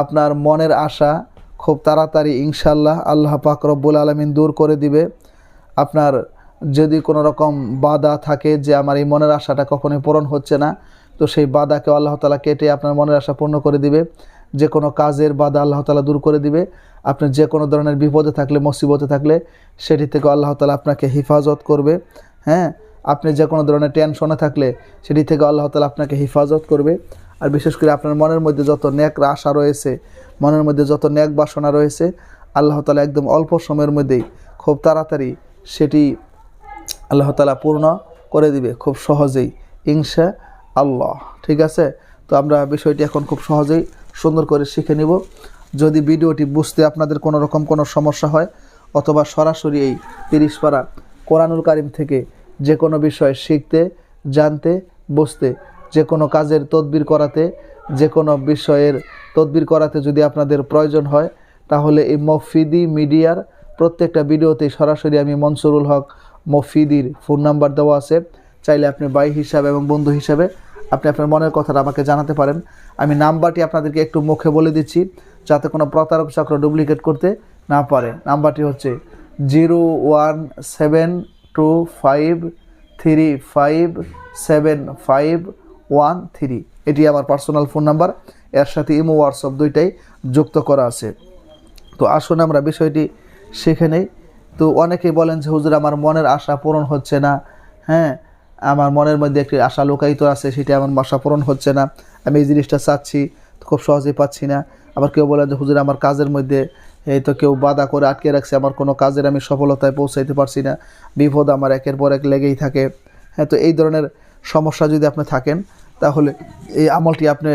আপনার মনের আশা খুব তাড়াতাড়ি ইনশাল্লাহ আল্লাহ পাক রব্বুল আলমিন দূর করে দিবে। আপনার যদি কোনো রকম বাধা থাকে যে আমার এই মনের আশাটা কখনোই পূরণ হচ্ছে না, তো সেই বাধাকে আল্লাহ তালা কেটে আপনার মনের আশা পূর্ণ করে দিবে। যে কোনো কাজের বাধা আল্লাহ তালা দূর করে দিবে। আপনি যে কোনো ধরনের বিপদে থাকলে, মুসিবতে থাকলে, সেটি থেকে আল্লাহ তালা আপনাকে হেফাজত করবে। হ্যাঁ আপনি যে কোনো ধরনের টেনশনে থাকলে, সেটি থেকে আল্লাহ তালা আপনাকে হেফাজত করবে। আর বিশেষ করে আপনার মনের মধ্যে যত ন্যাক আশা রয়েছে, মনের মধ্যে যত ন্যাক বাসনা রয়েছে, আল্লাহ তালা একদম অল্প সময়ের মধ্যেই খুব তাড়াতাড়ি সেটি আল্লাহ তালা পূর্ণ করে দিবে খুব সহজেই ইনশা আল্লাহ ঠিক আছে? তো আমরা বিষয়টি এখন খুব সহজেই সুন্দর করে শিখে নিব। যদি ভিডিওটি বুঝতে আপনাদের কোনো রকম কোনো সমস্যা হয়, অথবা সরাসরি এই তিরিশ পারা কোরআনুল কারিম থেকে যে কোনো বিষয় শিখতে, জানতে, বুঝতে যে কোনো কাজের তদবির করাতে যে কোনো বিষয়ের তদবির করাতে যদি আপনাদের প্রয়োজন হয়, তাহলে এই মফিদি মিডিয়ার প্রত্যেকটা ভিডিওতেই সরাসরি আমি মনসুরুল হক মফিদির ফোন নাম্বার দেওয়া আছে। চাইলে আপনি ভাই হিসাবে এবং বন্ধু হিসাবে আপনি আপনার মনের কথাটা আমাকে জানাতে পারেন। আমি নাম্বারটি আপনাদেরকে একটু মুখে বলে দিচ্ছি, যাতে কোনো প্রতারক চক্র ডুপ্লিকেট করতে না পারে। নাম্বারটি হচ্ছে zero one seven two five three five seven five one three. এটি আমার পার্সোনাল ফোন নাম্বার এর সাথে ইমো হোয়াটসঅ্যাপ দুইটাই যুক্ত করা আছে। তো আসুন আমরা বিষয়টি শিখে নেই। তো অনেকেই বলেন যে, হুজুর, আমার মনের আশা পূরণ হচ্ছে না। হ্যাঁ আমার মনের মধ্যে একটি আশা লুকায়িত আছে, সেটি আমার আশা পূরণ হচ্ছে না। আমি এই জিনিসটা চাচ্ছি খুব সহজেই পাচ্ছি না। আবার কেউ বলেন যে, হুজুর, আমার কাজের মধ্যে, এই তো কেউ বাধা করে আটকে রাখছে, আমার কোনো কাজের আমি সফলতায় পৌঁছাইতে পারছি না। বিপদ আমার একের পর এক লেগেই থাকে। হ্যাঁ তো এই ধরনের সমস্যা যদি আপনি থাকেন তাহলে এই আমলটি আপনি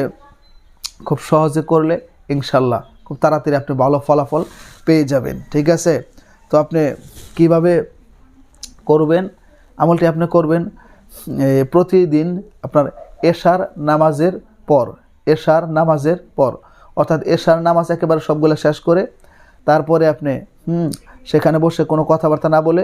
খুব সহজে করলে ইনশাল্লাহ খুব তাড়াতাড়ি আপনি ভালো ফলাফল পেয়ে যাবেন, ঠিক আছে? তো আপনি কীভাবে করবেন? আমলটি আপনি করবেন প্রতিদিন আপনার এশার নামাজের পর, এশার নামাজের পর। অর্থাৎ এশার নামাজ একেবারে সবগুলো শেষ করে তারপরে আপনি, হুম, সেখানে বসে কোনো কথাবার্তা না বলে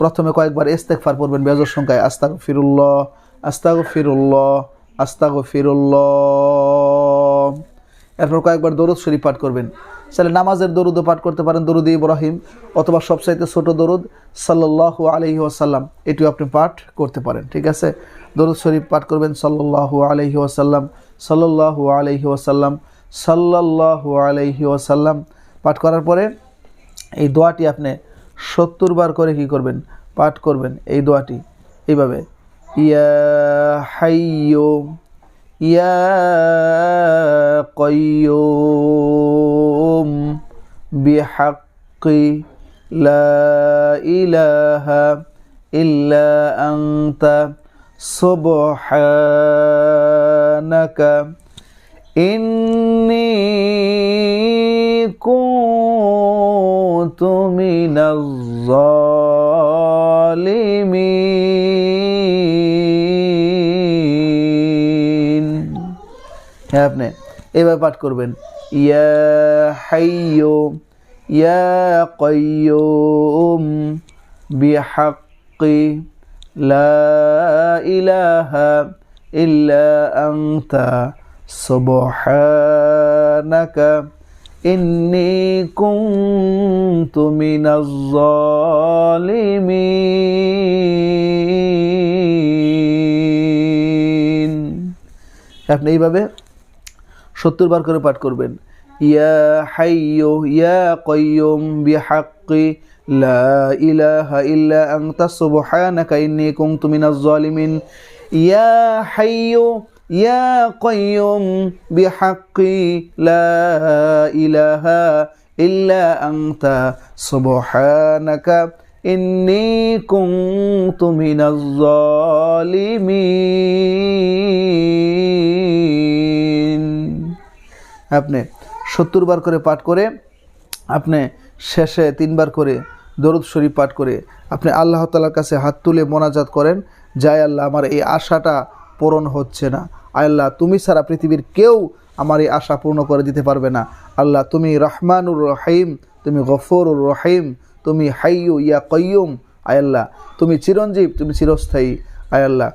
প্রথমে কয়েকবার ইস্তেকফার পড়বেন, বেজর সংখ্যায় আস্তাগ ফিরুল্লাহ আস্তাগ ফিরুল্লাহ আস্তাগ ফিরুল্লাহ এরপর কয়েকবার দরুদ শরীফ পাঠ করবেন। তাহলে নামাজের দরুদও পাঠ করতে পারেন, দরুদ ইব্রাহিম, অথবা সবচাইতে ছোট দরুদ, সাল্লাল্লাহু আলহি আসাল্লাম এটিও আপনি পাঠ করতে পারেন, ঠিক আছে? দরুদ শরীফ পাঠ করবেন সাল্লাল্লাহু আলহি আসাল্লাম সাল্লাল্লাহু আলহি আসাল্লাম সাল্লাল্লাহু আলহি আসাল্লাম পাঠ করার পরে এই দোয়াটি আপনি সত্তর বার করে কি করবেন? পাঠ করবেন এই দোয়াটি। এইভাবে يا حي يا قيوم بحق لا إله إلا أنت سبحانك إني كنت من الظالمين. হ্যাঁ আপনি। এবার পাঠ করবেন। ইয়া হাইয়ো ইয়া কয়ুম বিহাক্কি লা ইলাহা ইল্লা আনতা সুবহানাকা ইন্নি কুনতু মিনাজ জালিমিন আপনি এইভাবে সত্তর বার করে পাঠ করবেন। ইয়া হাইয়ো ইয়া কয়ুম বিহাক্কি লা ইলাহা ইল্লা আনতা সুবহানাকা ইন্নী কুনতু মিনাজ জালিমিন। ইয়া হাইয়ো ইয়া কয়ুম বিহাক্কি লা ইলাহা ইল্লা আনতা সুবহানাকা ইন্নী কুনতু মিনাজ জালিমিন। আপনি সত্তর বার করে পাঠ করে, আপনি শেষে তিনবার করে দরুদ শরীফ পাঠ করে আপনি আল্লাহ তালার কাছে হাত তুলে মোনাজাত করেন, যাই আল্লাহ, আমার এই আশাটা পূরণ হচ্ছে না। আল্লাহ, তুমি ছাড়া পৃথিবীর কেউ আমার এই আশা পূর্ণ করে দিতে পারবে না। আল্লাহ, তুমি রহমানুর রহিম, তুমি গফরুর রহিম, তুমি হাইয়ু ইয়া কয়ুম আয় আল্লাহ, তুমি চিরঞ্জীব, তুমি চিরস্থায়ী। আয় আল্লাহ,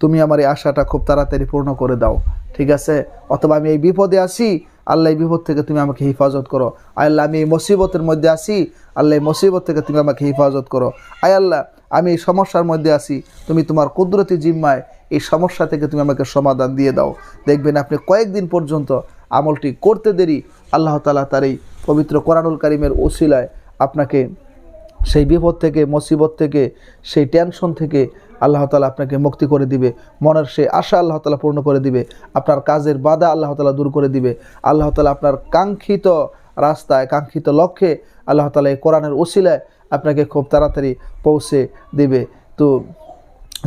তুমি আমার এই আশাটা খুব তাড়াতাড়ি পূর্ণ করে দাও। ঠিক আছে? অথবা আমি এই বিপদে আছি, আল্লাহ এই বিপদ থেকে তুমি আমাকে হেফাজত করো। আয় আল্লাহ, আমি এই মুসিবতের মধ্যে আছি, আল্লাহ এই মুসিবত থেকে তুমি আমাকে হেফাজত করো। আয় আল্লাহ, আমি এই সমস্যার মধ্যে আছি, তুমি তোমার কুদরতি জিম্মায় এই সমস্যা থেকে তুমি আমাকে সমাধান দিয়ে দাও। দেখবেন আপনি কয়েকদিন পর্যন্ত আমলটি করতে দেরি, আল্লাহ তালা তার এই পবিত্র কোরআনুল কারিমের ওসিলায় আপনাকে সেই বিপদ থেকে, মুসিবত থেকে, সেই টেনশন থেকে আল্লাহ তালা আপনাকে মুক্তি করে দিবে। মনের সেই আশা আল্লাহ তালা পূর্ণ করে দিবে। আপনার কাজের বাধা আল্লাহ তালা দূর করে দিবে। আল্লাহ তালা আপনার কাঙ্ক্ষিত রাস্তায়, কাঙ্ক্ষিত লক্ষ্যে আল্লাহ তালা এই কোরআনের ওসিলায় আপনাকে খুব তাড়াতাড়ি পৌঁছে দিবে। তো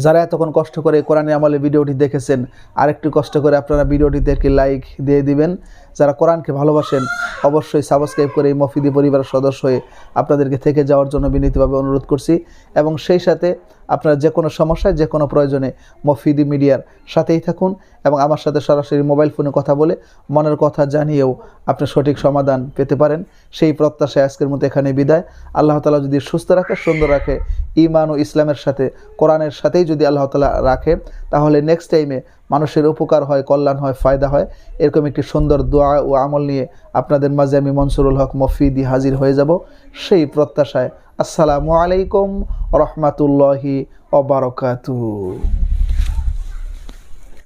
যারা এতক্ষণ কষ্ট করে কোরআনে আমলে ভিডিওটি দেখেছেন, আরেকটু কষ্ট করে আপনারা ভিডিওটিতে একটি লাইক দিয়ে দিবেন। যারা কোরআনকে ভালোবাসেন, অবশ্যই সাবস্ক্রাইব করে এই মফিদি পরিবারের সদস্য হয়ে আপনাদেরকে থেকে যাওয়ার জন্য বিনীতভাবে অনুরোধ করছি এবং সেই সাথে আপনারা যে কোনো সমস্যায়, যে কোনো প্রয়োজনে মফিদি মিডিয়ার সাথেই থাকুন এবং আমার সাথে সরাসরি মোবাইল ফোনে কথা বলে মনের কথা জানিয়েও আপনি সঠিক সমাধান পেতে পারেন। সেই প্রত্যাশায় আজকের মতো এখানে বিদায়। আল্লাহ তালা যদি সুস্থ রাখে, সুন্দর রাখে ইমান ও ইসলামের সাথে, কোরআনের সাথেই যদি আল্লাহ তালা রাখে, তাহলে নেক্সট টাইমে মানুষের উপকার হয়, কল্যাণ হয়, ফায়দা হয়। এরকম একটি সুন্দর দোয়া ও আমল নিয়ে আপনাদের মাঝে আমি মনসুরুল হক মফিদি হাজির হয়ে যাব। সেই প্রত্যাশায় আসসালামু আলাইকুম রহমাতুল্লাহি অবরকাতু